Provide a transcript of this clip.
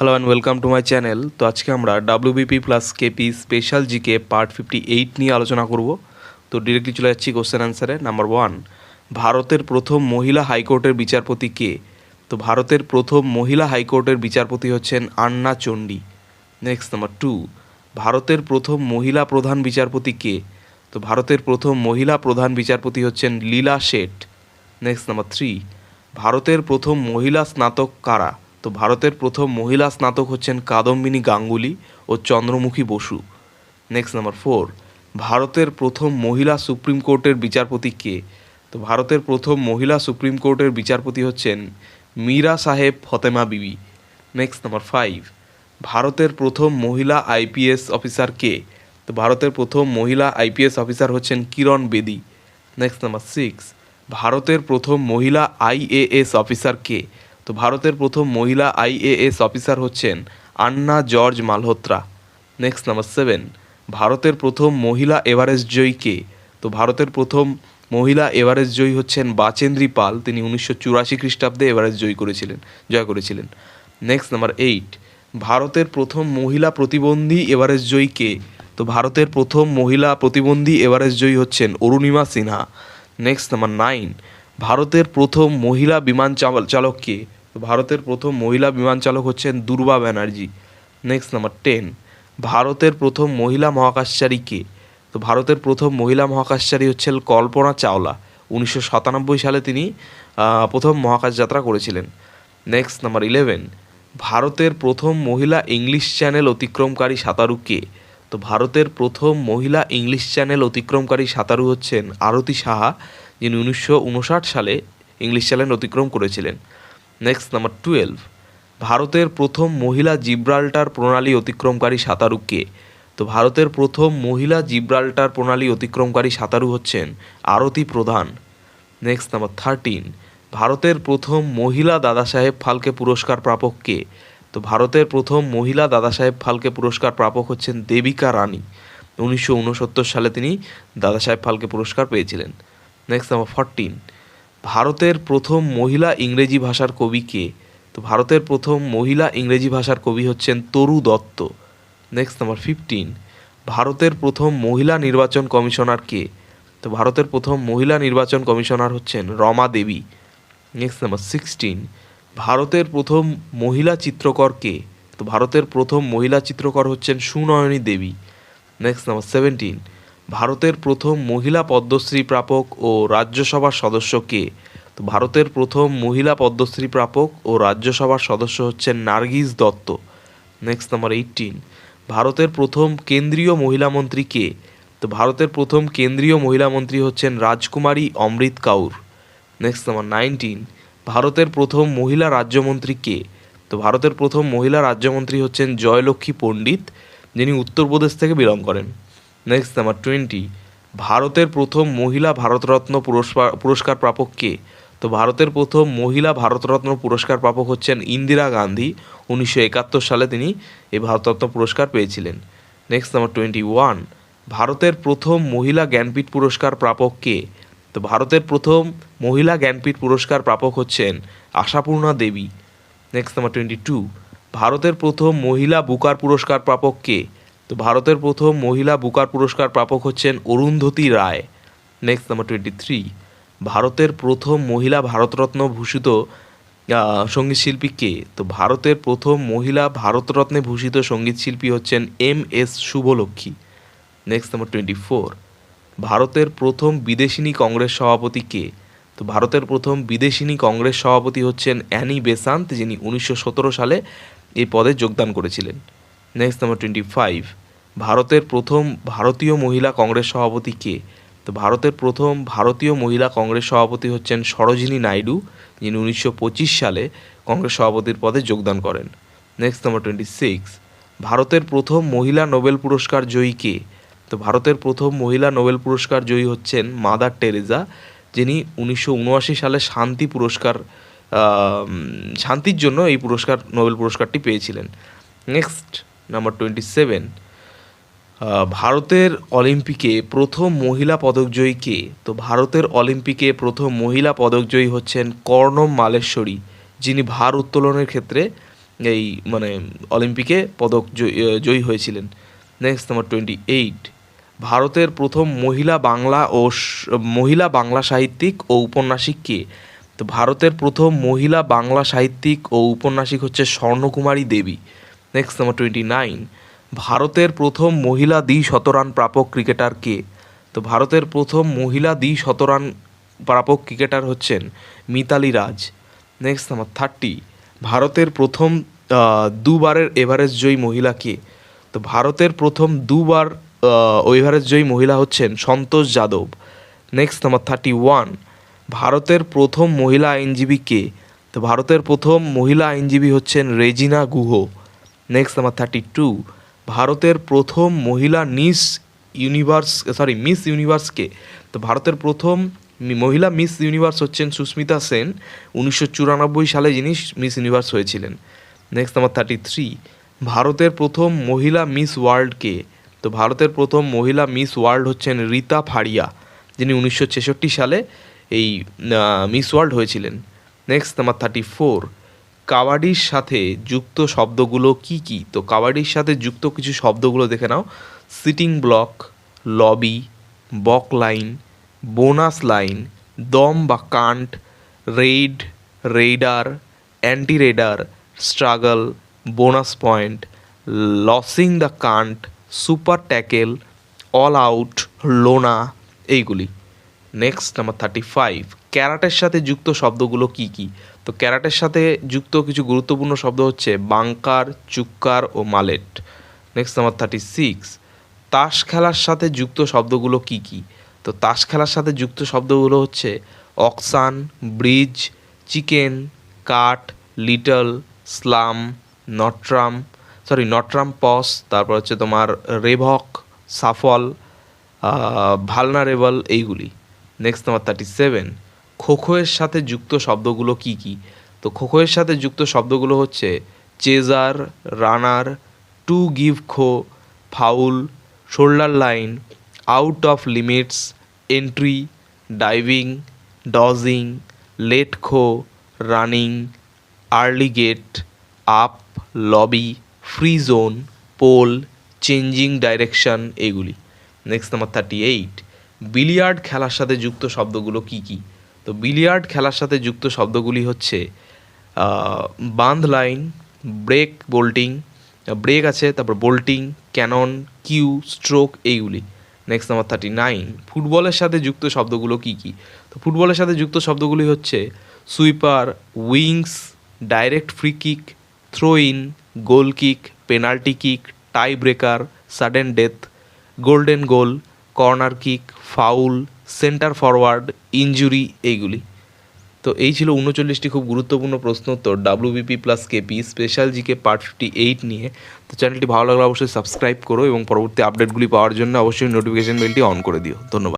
Hello and welcome to my channel তো আজকে আমরা WBP plus KP special GK part fifty eight নিয়ে আলোচনা করব। তো ডিরেক্টলি চলে যাচ্ছি কোশ্চেন অ্যান্সারে নাম্বার ওয়ান ভারতের প্রথম মহিলা হাইকোর্টের বিচারপতি কে? তো ভারতের প্রথম মহিলা হাইকোর্টের বিচারপতি হচ্ছেন আন্না চণ্ডী। নেক্সট নাম্বার টু ভারতের প্রথম মহিলা প্রধান বিচারপতি কে? তো ভারতের প্রথম মহিলা প্রধান বিচারপতি হচ্ছেন Leila Seth. Next number three ভারতের প্রথম মহিলা স্নাতক কারা? তো ভারতের প্রথম মহিলা স্নাতক হচ্ছেন কাদম্বিনী গাঙ্গুলি ও Chandramukhi Basu. Next number four ভারতের প্রথম মহিলা সুপ্রিম কোর্টের বিচারপতি কে? তো ভারতের প্রথম মহিলা সুপ্রিম কোর্টের বিচারপতি হচ্ছেন মীরা সাহেব ফতেমা বিবি। নেক্সট নাম্বার ফাইভ ভারতের প্রথম মহিলা আইপিএস অফিসার কে? তো ভারতের প্রথম মহিলা আইপিএস অফিসার হচ্ছেন কিরণ বেদি। নেক্সট নাম্বার সিক্স ভারতের প্রথম মহিলা আইএএস অফিসার কে? তো ভারতের প্রথম মহিলা আইএএস অফিসার হচ্ছেন Anna George Malhotra. Next number seven ভারতের প্রথম মহিলা এভারেস্ট জয়ী কে? তো ভারতের প্রথম মহিলা এভারেস্ট জয়ী হচ্ছেন বাচেন্দ্রী পাল। তিনি উনিশশো চুরাশি খ্রিস্টাব্দে এভারেস্ট জয়ী করেছিলেন, জয় করেছিলেন। নেক্সট নাম্বার এইট ভারতের প্রথম মহিলা প্রতিবন্ধী এভারেস্ট জয়ী কে? তো ভারতের প্রথম মহিলা প্রতিবন্ধী এভারেস্ট জয়ী হচ্ছেন Arunima Sinha. Next number nine ভারতের প্রথম মহিলা বিমান চাল- চালক কে? ভারতের প্রথম মহিলা বিমান চালক হচ্ছেন দুর্বা ব্যানার্জি। নেক্সট নাম্বার টেন ভারতের প্রথম মহিলা মহাকাশচারী কে? তো ভারতের প্রথম মহিলা মহাকাশচারী হচ্ছেন কল্পনা চাওলা। উনিশশো সাতানব্বই সালে তিনি প্রথম মহাকাশ যাত্রা করেছিলেন। নেক্সট নাম্বার ইলেভেন ভারতের প্রথম মহিলা ইংলিশ চ্যানেল অতিক্রমকারী সাঁতারু কে? তো ভারতের প্রথম মহিলা ইংলিশ চ্যানেল অতিক্রমকারী সাঁতারু হচ্ছেন আরতি সাহা, যিনি উনিশশো উনষাট সালে ইংলিশ চ্যানেল অতিক্রম করেছিলেন। নেক্সট নাম্বার টুয়েলভ ভারতের প্রথম মহিলা জিব্রাল্টার প্রণালী অতিক্রমকারী সাঁতারু কে? তো ভারতের প্রথম মহিলা জিব্রাল্টার প্রণালী অতিক্রমকারী সাঁতারু হচ্ছেন আরতি প্রধান। নেক্সট নাম্বার থার্টিন ভারতের প্রথম মহিলা দাদাসাহেব ফালকে পুরস্কার প্রাপক কে? তো ভারতের প্রথম মহিলা দাদাসাহেব ফালকে পুরস্কার প্রাপক হচ্ছেন দেবিকা রানী। উনিশশো উনসত্তর সালে তিনি দাদাসাহেব ফালকে পুরস্কার পেয়েছিলেন। নেক্সট নাম্বার ফরটিন ভারতের প্রথম মহিলা ইংরেজি ভাষার কবি কে? তো ভারতের প্রথম মহিলা ইংরেজি ভাষার কবি হচ্ছেন Toru Dutt. Next number fifteen ভারতের প্রথম মহিলা নির্বাচন কমিশনার কে? তো ভারতের প্রথম মহিলা নির্বাচন কমিশনার হচ্ছেন Rama Devi. Next number sixteen ভারতের প্রথম মহিলা চিত্রকর কে? তো ভারতের প্রথম মহিলা চিত্রকর হচ্ছেন Sunayani Devi. Next number seventeen ভারতের প্রথম মহিলা পদ্মশ্রী প্রাপক ও রাজ্যসভার সদস্য কে? তো ভারতের প্রথম মহিলা পদ্মশ্রী প্রাপক ও রাজ্যসভার সদস্য হচ্ছেন Nargis Dutt. Next number eighteen ভারতের প্রথম কেন্দ্রীয় মহিলা মন্ত্রী কে? তো ভারতের প্রথম কেন্দ্রীয় মহিলা মন্ত্রী হচ্ছেন রাজকুমারী অমৃত কাউর। নেক্সট নাম্বার নাইনটিন ভারতের প্রথম মহিলা রাজ্যমন্ত্রী কে? তো ভারতের প্রথম মহিলা রাজ্যমন্ত্রী হচ্ছেন জয়লক্ষ্মী পণ্ডিত, যিনি উত্তরপ্রদেশ থেকে বিলং করেন। নেক্সট নাম্বার টোয়েন্টি ভারতের প্রথম মহিলা ভারতরত্ন পুরস্কার পুরস্কার প্রাপক কে? তো ভারতের প্রথম মহিলা ভারতরত্ন পুরস্কার প্রাপক হচ্ছেন ইন্দিরা গান্ধী। উনিশশো একাত্তর সালে তিনি এই ভারতরত্ন পুরস্কার পেয়েছিলেন। নেক্সট নাম্বার টোয়েন্টি ওয়ান ভারতের প্রথম মহিলা জ্ঞানপীঠ পুরস্কার প্রাপক কে? তো ভারতের প্রথম মহিলা জ্ঞানপীঠ পুরস্কার প্রাপক হচ্ছেন Ashapurna Devi. Next number twenty two ভারতের প্রথম মহিলা বুকার পুরস্কার প্রাপক কে? তো ভারতের প্রথম মহিলা বুকার পুরস্কার প্রাপক হচ্ছেন Arundhati Roy. Next number twenty three ভারতের প্রথম মহিলা ভারতরত্ন ভূষিত আহ, সংগীত শিল্পী কে? তো ভারতের প্রথম মহিলা ভারতরত্নে ভূষিত সংগীত শিল্পী হচ্ছেন M S Subbulakshmi. Next number twenty four ভারতের প্রথম বিদেশিনী কংগ্রেস সভাপতি কে? তো ভারতের প্রথম বিদেশিনী কংগ্রেস সভাপতি হচ্ছেন অ্যানি বেসান্ত যিনি উনিশশো সতেরো সালে এই পদে যোগদান করেছিলেন। নেক্সট নাম্বার টোয়েন্টি ফাইভ ভারতের প্রথম ভারতীয় মহিলা কংগ্রেস সভাপতি কে? তো ভারতের প্রথম ভারতীয় মহিলা কংগ্রেস সভাপতি হচ্ছেন সরোজিনী নাইডু, যিনি উনিশশো পঁচিশ সালে কংগ্রেস সভাপতির পদে যোগদান করেন। নেক্সট নাম্বার টোয়েন্টি সিক্স ভারতের প্রথম মহিলা নোবেল পুরস্কার জয়ী কে? তো ভারতের প্রথম মহিলা নোবেল পুরস্কার জয়ী হচ্ছেন মাদার টেরেজা, যিনি উনিশশো উনআশি সালে শান্তি পুরস্কার শান্তির জন্য এই পুরস্কার, নোবেল পুরস্কারটি পেয়েছিলেন। নেক্সট নাম্বার টোয়েন্টি সেভেন ভারতের অলিম্পিকে প্রথম মহিলা পদকজয়ী কে? তো ভারতের অলিম্পিকে প্রথম মহিলা পদকজয়ী হচ্ছেন কর্ণম মালেশ্বরী, যিনি ভার উত্তোলনের ক্ষেত্রে এই মানে অলিম্পিকে পদক জয়ী হয়েছিলেন। নেক্সট নাম্বার টোয়েন্টি এইট ভারতের প্রথম মহিলা বাংলা ও মহিলা বাংলা সাহিত্যিক ও উপন্যাসিক কে? তো ভারতের প্রথম মহিলা বাংলা সাহিত্যিক ও উপন্যাসিক হচ্ছে Swarnakumari Devi. Next number twenty nine ভারতের প্রথম মহিলা দ্বি শতরান প্রাপক ক্রিকেটার কে? তো ভারতের প্রথম মহিলা দ্বি শতরান প্রাপক ক্রিকেটার হচ্ছেন Mithali Raj. Next number thirty ভারতের প্রথম দুবারের এভারেস্ট জয়ী মহিলা কে? তো ভারতের প্রথম দুবার এভারেস্ট জয়ী মহিলা হচ্ছেন Santosh Yadav. Next number thirty one ভারতের প্রথম মহিলা আইনজীবী কে? তো ভারতের প্রথম মহিলা আইনজীবী হচ্ছেন Regina Guha. Next number thirty two ভারতের প্রথম মহিলা নিস ইউনিভার্স সরি মিস ইউনিভার্সকে তো ভারতের প্রথম মহিলা মিস ইউনিভার্স হচ্ছেন সুস্মিতা সেন। উনিশশো চুরানব্বই সালে যিনি মিস ইউনিভার্স হয়েছিলেন। নেক্সট নাম্বার থার্টি থ্রি ভারতের প্রথম মহিলা মিস ওয়ার্ল্ডকে তো ভারতের প্রথম মহিলা মিস ওয়ার্ল্ড হচ্ছেন রীতা ফাড়িয়া যিনি উনিশশো ছেষট্টি সালে এই মিস ওয়ার্ল্ড হয়েছিলেন। নেক্সট নাম্বার থার্টি ফোর কাবাডির সাথে যুক্ত শব্দগুলো কি কি? তো কাবাডির সাথে যুক্ত কিছু শব্দগুলো দেখে নাও। Sitting block lobby baulk line bonus line দম বা cant raid raider anti raider struggle bonus point losing the cant super tackle all out lona এইগুলি। নেক্সট নাম্বার থার্টি ফাইভ ক্যারাটের সাথে যুক্ত শব্দগুলো কি কি? তো ক্যারাটের সাথে যুক্ত কিছু গুরুত্বপূর্ণ শব্দ হচ্ছে বাংকার, চুক্কার ও mallet. Next number thirty six তাস খেলার সাথে যুক্ত শব্দগুলো কি কি? তো তাস খেলার সাথে যুক্ত শব্দগুলো হচ্ছে auction, bridge, chicane cut little, slam, no trump sorry no trump pass, তারপর হচ্ছে তোমার রেভক, সাফল ভালনারেবল এইগুলি। নেক্সট নাম্বার থার্টি সেভেন খোখোয়ের সাথে যুক্ত শব্দগুলো কি কি? তো খোখোয়ের সাথে যুক্ত শব্দগুলো হচ্ছে chaser, runner, to give kho, foul, shoulder line, out of limits, entry, diving, dodging, late kho, running, early get, up, lobby, free zone, pole, changing direction এগুলি। Next number thirty eight. Billiard খেলার সাথে যুক্ত শব্দগুলো কি কি? তো billiard খেলার সাথে যুক্ত শব্দগুলি হচ্ছে বান্ধ লাইন, ব্রেক বোল্টিং, ব্রেক আছে, তারপর বোল্টিং, ক্যানন, কিউ, স্ট্রোক এইগুলি। নেক্সট নাম্বার থার্টি নাইন, ফুটবলের সাথে যুক্ত শব্দগুলো কি কি? তো ফুটবলের সাথে যুক্ত শব্দগুলি হচ্ছে, sweeper, wings, direct free kick, throw in, goal kick, penalty kick, tie breaker, sudden death, golden goal, corner kick, foul centre forward injury এইগুলি। তো এই ছিল উনচল্লিশটি খুব গুরুত্বপূর্ণ প্রশ্ন উত্তর। WBP plus KP special GK part fifty eight নিয়ে। তো চ্যানেলটি ভালো লাগলে অবশ্যই সাবস্ক্রাইব করো এবং পরবর্তী আপডেটগুলি পাওয়ার জন্য অবশ্যই নোটিফিকেশন বেলটি অন করে দিও। ধন্যবাদ।